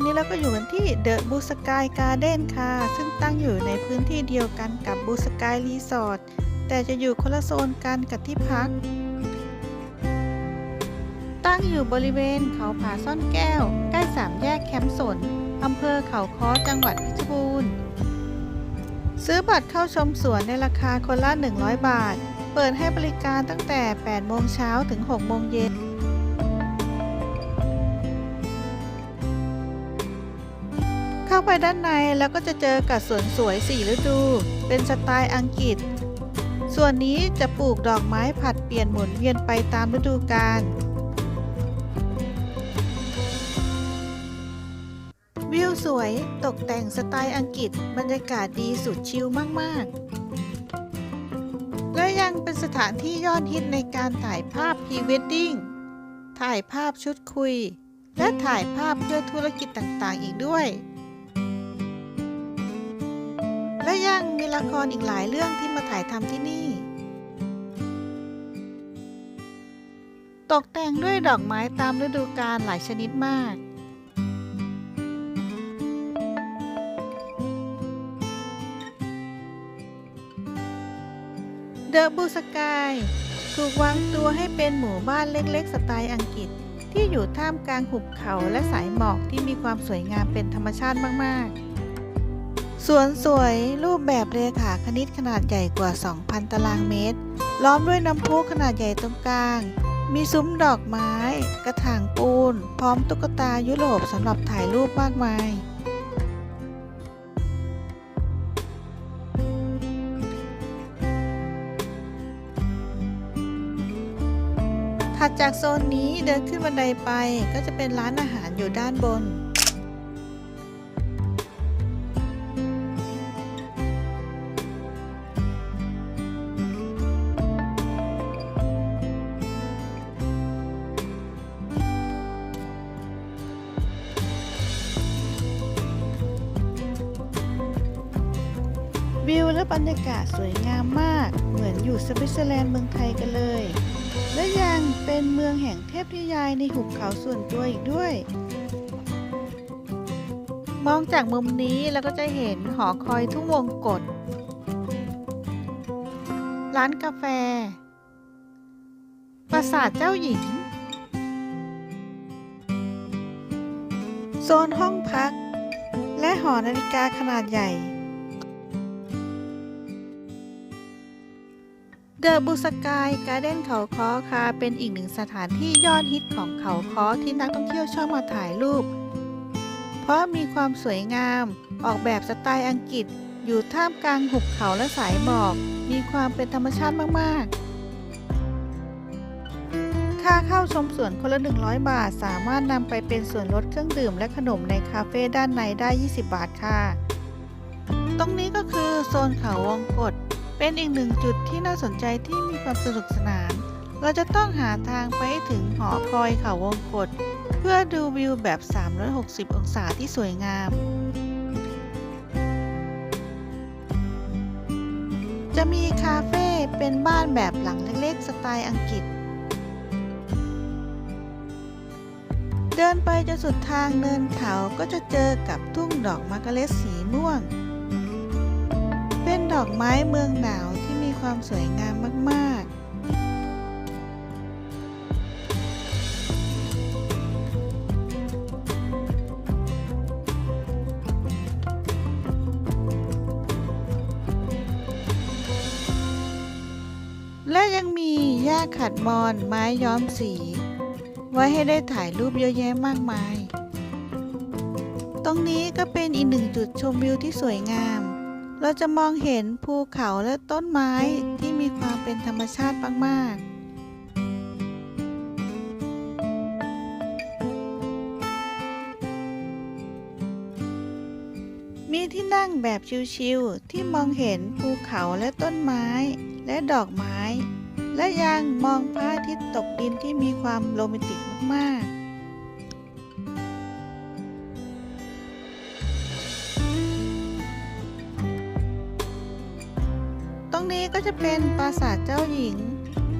ตอนนี้เราก็อยู่กันที่เดอะบูสกายการ์เด้นค่ะ ซึ่งตั้งอยู่ในพื้นที่เดียวกันกับบูสกายรีสอร์ทแต่จะอยู่คนละโซนกันกับที่พัก ตั้งอยู่บริเวณเขาผาซ่อนแก้ว ใกล้สามแยกแคมป์สนอำเภอเขาค้อจังหวัดเพชรบูรณ์ ซื้อบัตรเข้าชมสวนในราคาคนละ 100 บาท เปิดให้บริการตั้งแต่ 8 โมงเช้าถึง 6 โมงเย็นาไปด้านในแล้วก็จะเจอกับสวนสวยสี่ฤดู เป็นสไตล์อังกฤษ ส่วนนี้จะปลูกดอกไม้ผัดเปลี่ยนหมุนเวียนไปตามฤดูกาลวิวสวยตกแต่งสไตล์อังกฤษบรรยากาศดีสุดชิลมาก ๆ และยังเป็นสถานที่ยอดฮิตในการถ่ายภาพพรีเวดดิ้ง ถ่ายภาพชุดคุย และถ่ายภาพเพื่อธุรกิจต่าง ๆ อีกด้วย และยังมีละครอีกหลายเรื่องที่มาถ่ายทำที่นี่ ตกแต่งด้วยดอกไม้ตามฤดูกาลหลายชนิดมาก เดอะบูสกายถูกวางตัวให้เป็นหมู่บ้านเล็กๆ สไตล์อังกฤษ ที่อยู่ท่ามกลางหุบเขาและสายหมอกที่มีความสวยงามเป็นธรรมชาติมากๆ สวนสวยรูปแบบเรขาคณิตขนาดใหญ่กว่า 2,000 ตารางเมตร ล้อมด้วยน้ำพุขนาดใหญ่ตรงกลาง มีซุ้มดอกไม้ กระถางปูน พร้อมตุ๊กตายุโรปสำหรับถ่ายรูปมากมาย ถัดจากโซนนี้เดินขึ้นบันไดไปก็จะเป็นร้านอาหารอยู่ด้านบน วิวและบรรยากาศสวยงามมาก เหมือนอยู่สวิตเซอร์แลนด์เมืองไทยกันเลย และยังเป็นเมืองแห่งเทพนิยายในหุบเขาส่วนตัวอีกด้วย มองจากมุมนี้เราก็จะเห็นหอคอยทุ่งวงกฏร้านกาแฟ ปราสาทเจ้าหญิง โซนห้องพัก และหอนาฬิกาขนาดใหญ่ เดอะบูสกายการ์เด้นเขาคอค่ะเป็นอีกหนึ่งสถานที่ยอดฮิตของเขาคอที่นักท่องเที่ยวชอบมาถ่ายรูป เพราะมีความสวยงาม ออกแบบสไตล์อังกฤษ อยู่ท่ามกลางหุบเขาและสายหมอก มีความเป็นธรรมชาติมาก ๆ ค่าเข้าชมสวนคนละ 100 บาท สามารถนำไปเป็นส่วนลดเครื่องดื่มและขนมในคาเฟ่ด้านในได้ 20 บาทค่ะ ตรงนี้ก็คือโซนเขาวงกฏ เป็นอีกหนึ่งจุดที่น่าสนใจที่มีความสนุกสนาน เราจะต้องหาทางไปถึงหอคอยเขาวงกฏเพื่อดูวิวแบบ 360 องศาที่สวยงาม จะมีคาเฟ่เป็นบ้านแบบหลังเล็กๆ สไตล์อังกฤษ เดินไปจนสุดทางเนินเขาก็จะเจอกับทุ่งดอกมาร์กาเร็ตสีม่วง ดอกไม้เมืองหนาวที่มีความสวยงามมาก ๆและยังมีหญ้าขัดมอนไม้ย้อมสี ไว้ให้ได้ถ่ายรูปเยอะแยะมากมาย ตรงนี้ก็เป็นอีกหนึ่งจุดชมวิวที่สวยงาม เราจะมองเห็นภูเขาและต้นไม้ที่มีความเป็นธรรมชาติมากๆมีที่นั่งแบบชิลๆที่มองเห็นภูเขาและต้นไม้และดอกไม้ และยังมองพระอาทิตย์ตกดินที่มีความโรแมนติกมากๆ รงนี้ก็จะเป็นปราสาทเจ้าหญิง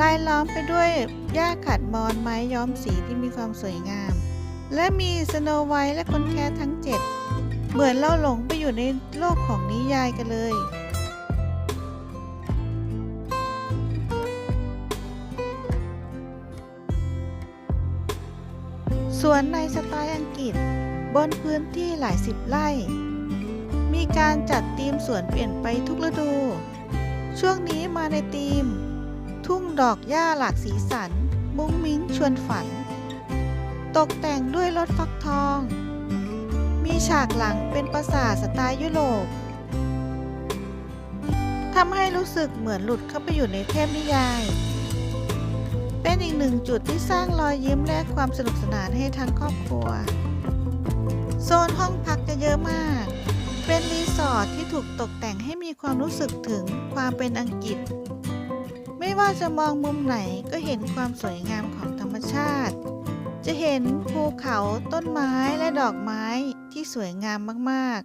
ลายล้อมไปด้วยหญ้าขัดมอนไม้ย้อมสีที่มีความสวยงาม และมีสโนไวท์และคนแค่ทั้งเจ็ดเหมือนเราหลงไปอยู่ในโลกของนิยายกันเลยสวนในสไตล์อังกฤษ บนพื้นที่หลายสิบไร่ มีการจัดธีมสวนเปลี่ยนไปทุกฤดู ช่วงนี้มาในธีม ทุ่งดอกหญ้าหลากสีสัน มุ้งมิ้งชวนฝัน ตกแต่งด้วยรถฟักทอง มีฉากหลังเป็นปราสาทสไตล์ยุโรปทำให้รู้สึกเหมือนหลุดเข้าไปอยู่ในเทพนิยาย เป็นอีกหนึ่งจุดที่สร้างรอยยิ้มและความสนุกสนานให้ทั้งครอบครัว โซนห้องพักจะเยอะมาก เป็นรีสอร์ทที่ถูกตกแต่งให้มีความรู้สึกถึงความเป็นอังกฤษ ไม่ว่าจะมองมุมไหนก็เห็นความสวยงามของธรรมชาติ จะเห็นภูเขาต้นไม้และดอกไม้ที่สวยงามมาก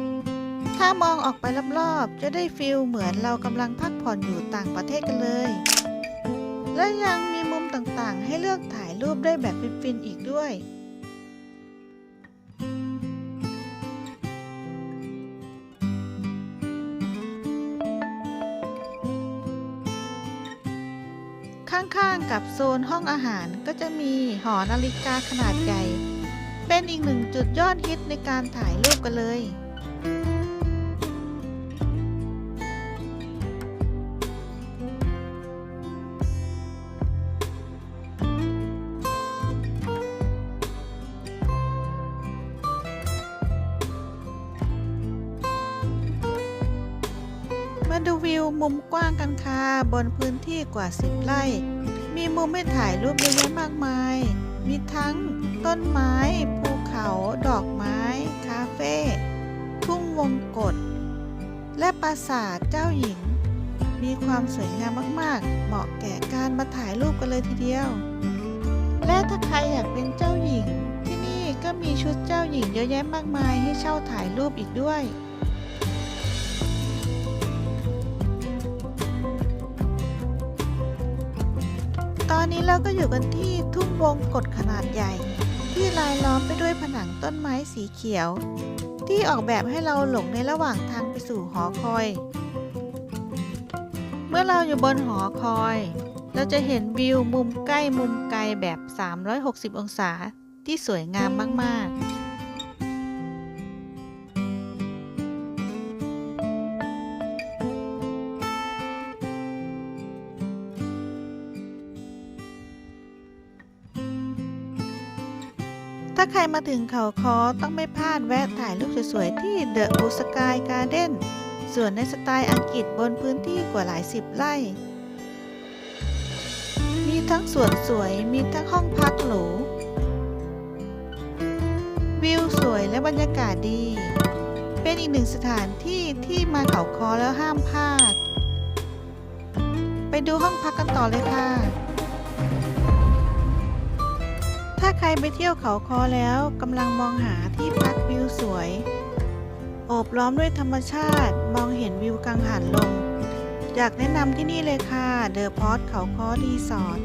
ๆ ถ้ามองออกไปรอบๆ จะได้ฟิลเหมือนเรากำลังพักผ่อนอยู่ต่างประเทศกันเลย และยังมีมุมต่างๆ ให้เลือกถ่ายรูปได้แบบฟินๆอีกด้วย กับโซนห้องอาหารก็จะมีหอนาฬิกาขนาดใหญ่ เป็นอีกหนึ่งจุดยอดฮิตในการถ่ายรูปกันเลยมาดูวิวมุมกว้างกันค่ะบนพื้นที่กว่า 10 ไร่ มุมให้ถ่ายรูปเยอะแยะมากมาย มีทั้งต้นไม้ ภูเขา ดอกไม้ คาเฟ่ ทุ่งวงกฏ และปราสาทเจ้าหญิง มีความสวยงามมากๆ เหมาะแก่การมาถ่ายรูปกันเลยทีเดียว และถ้าใครอยากเป็นเจ้าหญิง ที่นี่ก็มีชุดเจ้าหญิงเยอะแยะมากมายให้เช่าถ่ายรูปอีกด้วย อนนี้เราก็อยู่กันที่ทุ่งวงกฏขนาดใหญ่ ที่รายล้อมไปด้วยผนังต้นไม้สีเขียว ที่ออกแบบให้เราหลงในระหว่างทางไปสู่หอคอย เมื่อเราอยู่บนหอคอย เราจะเห็นวิวมุมใกล้มุมไกลแบบ 360 องศาที่สวยงามมาก ๆ ถ้าใครมาถึงเขาคอต้องไม่พลาดแวะถ่ายรูปสวยๆ ที่เดอะบูสกายการ์เด้นส่วนในสไตล์อังกฤษบนพื้นที่กว่าหลายสิบไร่ มีทั้งสวนสวยมีทั้งห้องพักหรู วิวสวยและบรรยากาศดี เป็นอีกหนึ่งสถานที่ที่มาเขาคอแล้วห้ามพลาด ไปดูห้องพักกันต่อเลยค่ะ ถ้าใครไปเที่ยวเขาคอแล้วกำลังมองหาที่พักวิวสวย โอบล้อมด้วยธรรมชาติมองเห็นวิวกังหันลม อยากแนะนำที่นี่เลยค่ะเดอะพอ t เขาคอรีสอร์ท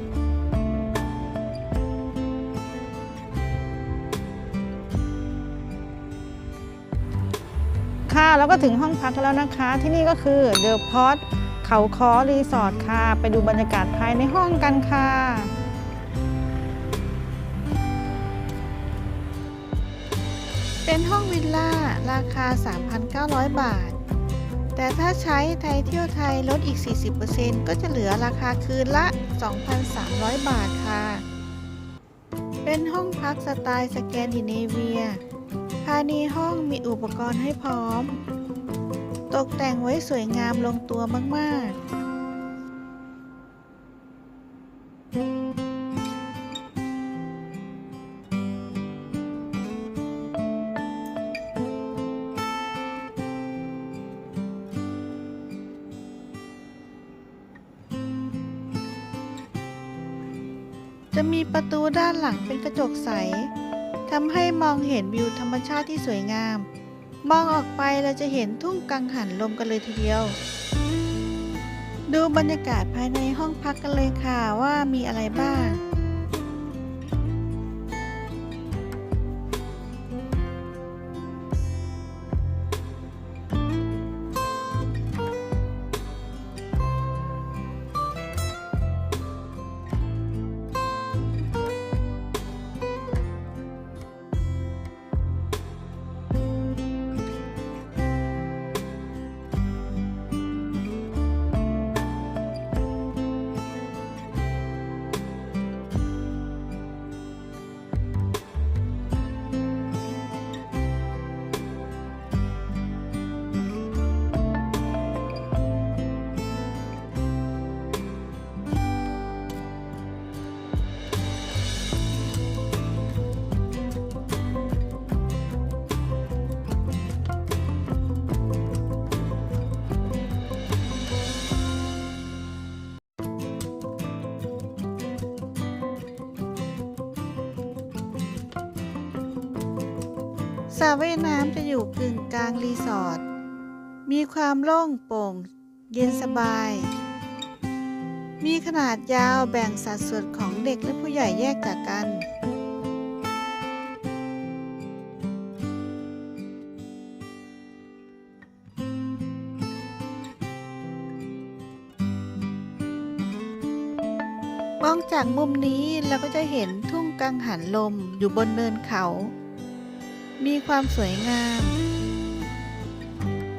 ค่ะแล้วก็ถึงห้องพักแล้วนะคะ ที่นี่ก็คือเดอะพอ t เขาคอรีสอร์ทค่ะ ไปดูบรรยากาศภายในห้องกันค่ะ เป็นห้องวิลล่า ราคา 3,900 บาท แต่ถ้าใช้ไทยเที่ยวไทยลดอีก 40%ก็จะเหลือราคาคืนละ 2,300 บาทค่ะ เป็นห้องพักสไตล์สแกนดิเนเวีย ภายในห้องมีอุปกรณ์ให้พร้อม ตกแต่งไว้สวยงามลงตัวมาก ๆ จะมีประตูด้านหลังเป็นกระจกใสทำให้มองเห็นวิวธรรมชาติที่สวยงาม มองออกไปเราจะเห็นทุ่งกังหันลมกันเลยทีเดียว ดูบรรยากาศภายในห้องพักกันเลยค่ะว่ามีอะไรบ้าง ระว่ายน้ำจะอยู่กึ่งกลางรีสอร์ท มีความโล่งโปร่ง เย็นสบาย มีขนาดยาวแบ่งสัดส่วนของเด็กและผู้ใหญ่แยกจากกัน มองจากมุมนี้เราก็จะเห็นทุ่งกังหันลมอยู่บนเนินเขา มีความสวยงาม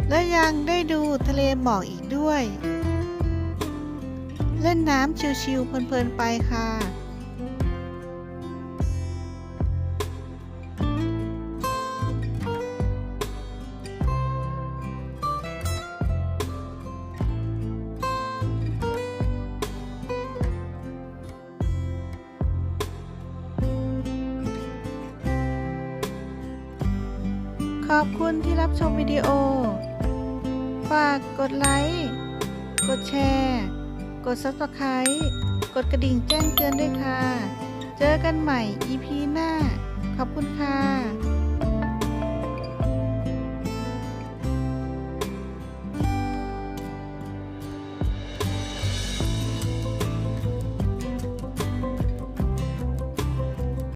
และยังได้ดูทะเลหมอกอีกด้วย เล่นน้ำชิวๆเพลินๆไปค่ะ ชมวิดีโอ ฝากกดไลค์ กดแชร์ กด Subscribe กดกระดิ่งแจ้งเตือนด้วยค่ะ เจอกันใหม่ EP หน้า ขอบคุณค่ะ